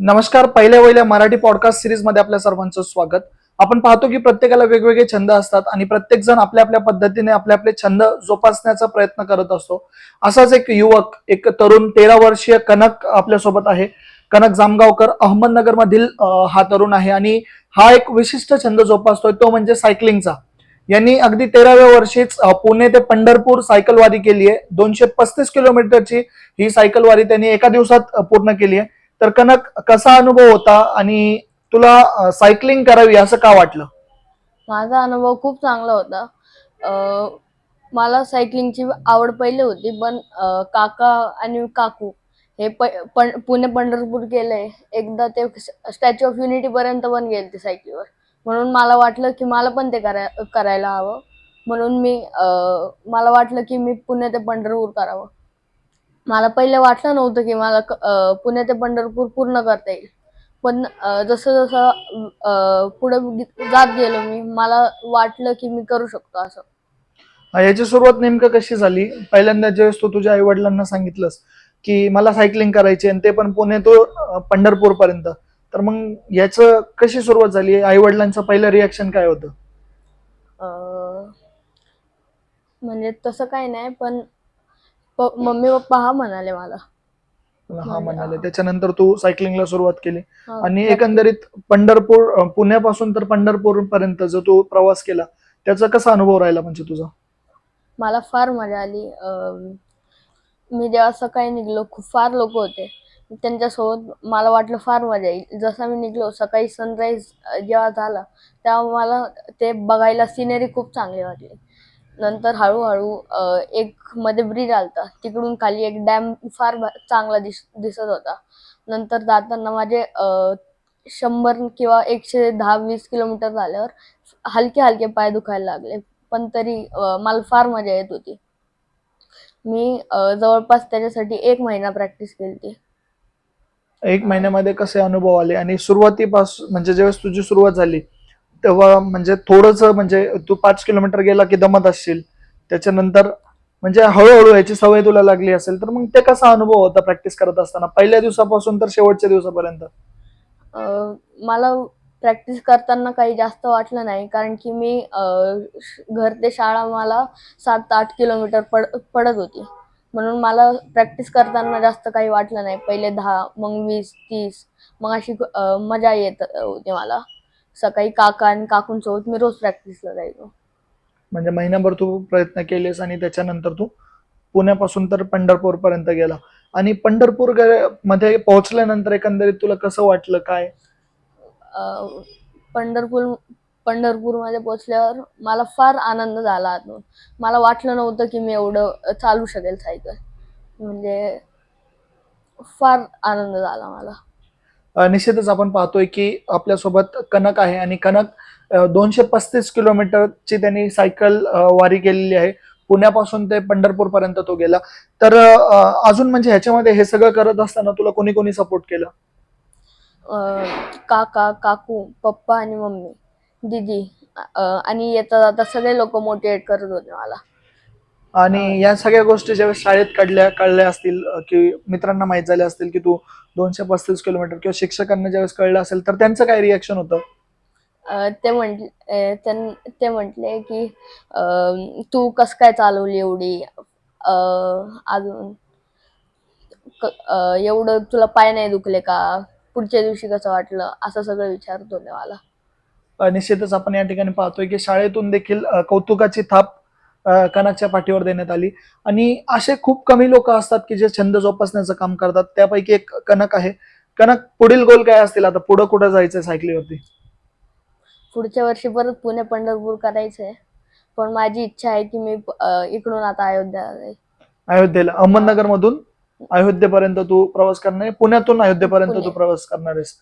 नमस्कार पहिल्या वहिल्या मराठी पॉडकास्ट सिरीजमध्ये आपल्या सर्वांचं स्वागत. आपण पाहतो की प्रत्येकाला वेगवेगळे छंद असतात आणि प्रत्येक जण आपल्या आपल्या पद्धतीने आपले आपले छंद जोपासण्याचा प्रयत्न करत असतो. असाच एक युवक एक तरुण तेरा वर्षीय कनक आपल्यासोबत आहे. कनक जामगावकर अहमदनगर मधील हा तरुण आहे आणि हा एक विशिष्ट छंद जोपासतोय तो म्हणजे सायकलिंगचा. यांनी अगदी तेराव्या वर्षीच पुणे ते पंढरपूर सायकलवारी केली आहे दोनशे पस्तीस किलोमीटरची ही सायकलवारी त्यांनी एका दिवसात पूर्ण केली आहे तर कनक कसा अनुभव होता आणि तुला सायकलिंग करावी असं का वाटलं? माझा अनुभव खूप चांगला होता. अं, मला सायकलिंगची आवड पहिले होती पण अं, काका आणि काकू हे प पण पुणे पंढरपूर गेले. एकदा ते स्टॅच्यू ऑफ युनिटी पर्यंत पण गेले ते सायकलीवर म्हणून मला वाटलं की मला पण ते कराय करायला हवं. म्हणून मी अं, मला वाटलं की मी पुणे ते पंढरपूर करावं. मला पहिले वाटलं नव्हतं की मला पुणे ते पंढरपूर पूर्ण करता येईल. पण जसं जसं पुढे जात गेलो मी मला वाटलं की मी करू शकतो असं. याची सुरुवात नेमकं कशी झाली? पहिल्यांदा ज्यावेळेस तू तुझ्या आई वडिलांना सांगितलंस की मला सायकलिंग करायची आणि ते पण पुणे तो पंढरपूर पर्यंत तर मग याचं कशी सुरुवात झाली? आई वडिलांचं पहिलं रिॲक्शन काय होतं? म्हणजे तसं काही नाही पण प- मम्मी पप्पा हा म्हणाले मला. हा म्हणाले. त्याच्यानंतर तू सायकलिंगला सुरुवात केली. हा, आणि एकंदरीत पंढरपूर अ, पुण्यापासून तर पंढरपूर पर्यंत जो तू प्रवास केला त्याचा कसा अनुभव राहिला म्हणजे तुझा? मला फार मजा आली. अं, मी जेव्हा सकाळी निघलो खूप फार लोक होते. त्यांच्यासोबत मला वाटलं फार मजा येईल. जसं मी निघलो सकाळी सनराईज जेव्हा झाला तेव्हा मला ते बघायला सिनेरी खूप चांगली वाटली. नंतर हळूहळू एक मध्ये ब्रिज आलता. तिकडून खाली एक डॅम फार चांगला दिस दिसत होता. नंतर जाताना माझे शंभर किंवा एकशे दहा वीस किलोमीटर झाल्यावर हलके हलके पाय दुखायला लागले. पण तरी मला फार मजा येत होती. मी जवळपास त्याच्यासाठी एक महिना प्रॅक्टिस केली होती एक महिन्यामध्ये कसे अनुभव आले? आणि सुरुवातीपासून म्हणजे ज्यावेळेस तुझी सुरुवात झाली तेव्हा म्हणजे थोडस म्हणजे तू पाच किलोमीटर गेला की दमत असशील. त्याच्यानंतर म्हणजे हळूहळू याची सवय तुला लागली असेल तर मग ते कसा अनुभव होता प्रॅक्टिस करत असताना? पहिल्या दिवसापासून तर शेवटच्या दिवसापर्यंत? अं, मला प्रॅक्टिस करताना काही जास्त वाटलं नाही कारण की मी अं, श- घर ते शाळा मला सात आठ किलोमीटर पड पडत होती. म्हणून मला प्रॅक्टिस करताना जास्त काही वाटलं नाही. पहिले दहा मग वीस तीस मग अशी अं, मजा येत होती मला. सकाळी काका आणि काकूंसोबत मी रोज प्रॅक्टिसला जायचो. म्हणजे महिनाभर तू प्रयत्न केलेस आणि त्याच्यानंतर तू पुण्यापासून तर पंढरपूर पर्यंत गेला. आणि पंढरपूर गे- मध्ये पोहोचल्यानंतर एकंदरीत तुला कसं वाटलं काय? अं, पंढरपूर पंढरपूरमध्ये पोचल्यावर मला फार आनंद झाला आतून. मला वाटलं नव्हतं की मी एवढं अं, चालू शकेल सायकल. म्हणजे फार आनंद झाला मला. निश्चितच आपण पाहतोय की आपल्यासोबत कनक आहे आणि कनक दोनशे पस्तीस किलोमीटरची त्यांनी सायकल वारी केलेली आहे. पुण्यापासून ते पंढरपूर पर्यंत तो गेला. तर अजून म्हणजे ह्याच्यामध्ये हे सगळं करत असताना तुला कोणी कोणी सपोर्ट केलं? काका काकू पप्पा आणि मम्मी दीदी आणि येता जाता सगळे लोक मोटिवेट करत होते मला. आणि या सगळ्या गोष्टी ज्यावेळेस शाळेत काढल्या कळल्या असतील की मित्रांना माहीत झाल्या असतील की तू दोनशे पस्तीस किलोमीटर किंवा शिक्षकांना ज्यावेळेस कळलं असेल तर त्यांचं काय रिॲक्शन होतं? ते म्हटले ते म्हटले की तू कस काय चालवली एवढी? अजून एवढं तुला पाय नाही दुखले का? पुढच्या दिवशी कसं वाटलं? असं सगळं विचारत होते मला. निश्चितच आपण या ठिकाणी पाहतोय की शाळेतून देखील कौतुकाची थाप कनकच्या पाठीवर देण्यात आली. आणि असे खूप कमी लोक असतात की जे छंद जोपासण्याचं काम करतात. त्यापैकी एक कनक आहे. कनक पुढील गोल काय असतील? आता पुढं कुठं जायचंय सायकलीवरती? पुढच्या वर्षी परत पुणे पंढरपूर करायचंय. पण माझी इच्छा आहे की मी अं, इकडून आता अयोध्या जाईल. अयोध्येला. अहमदनगर मधून अयोध्येपर्यंत तू प्रवास करणार आहे? पुण्यातून अयोध्येपर्यंत तू पुणे. प्रवास करणार आहेस.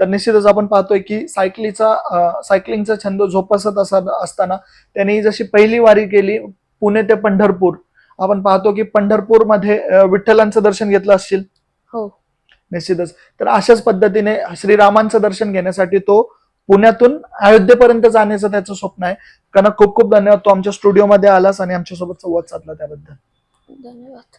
तर निश्चितच आपण पाहतोय की सायकलीचा सायकलिंगचा छंद जोपासत असा- असताना त्यांनी जशी पहिली वारी केली पुणे ते पंढरपूर आपण पाहतो की पंढरपूरमध्ये विठ्ठलांचं दर्शन घेतलं असशील? हो. निश्चितच. तर अशाच पद्धतीने श्रीरामांचं दर्शन घेण्यासाठी तो पुण्यातून अयोध्येपर्यंत जाण्याचं त्याचं स्वप्न आहे. कारण खूप खूप धन्यवाद. तो आमच्या स्टुडिओमध्ये आलास आणि आमच्यासोबत संवाद साधला त्याबद्दल. धन्यवाद.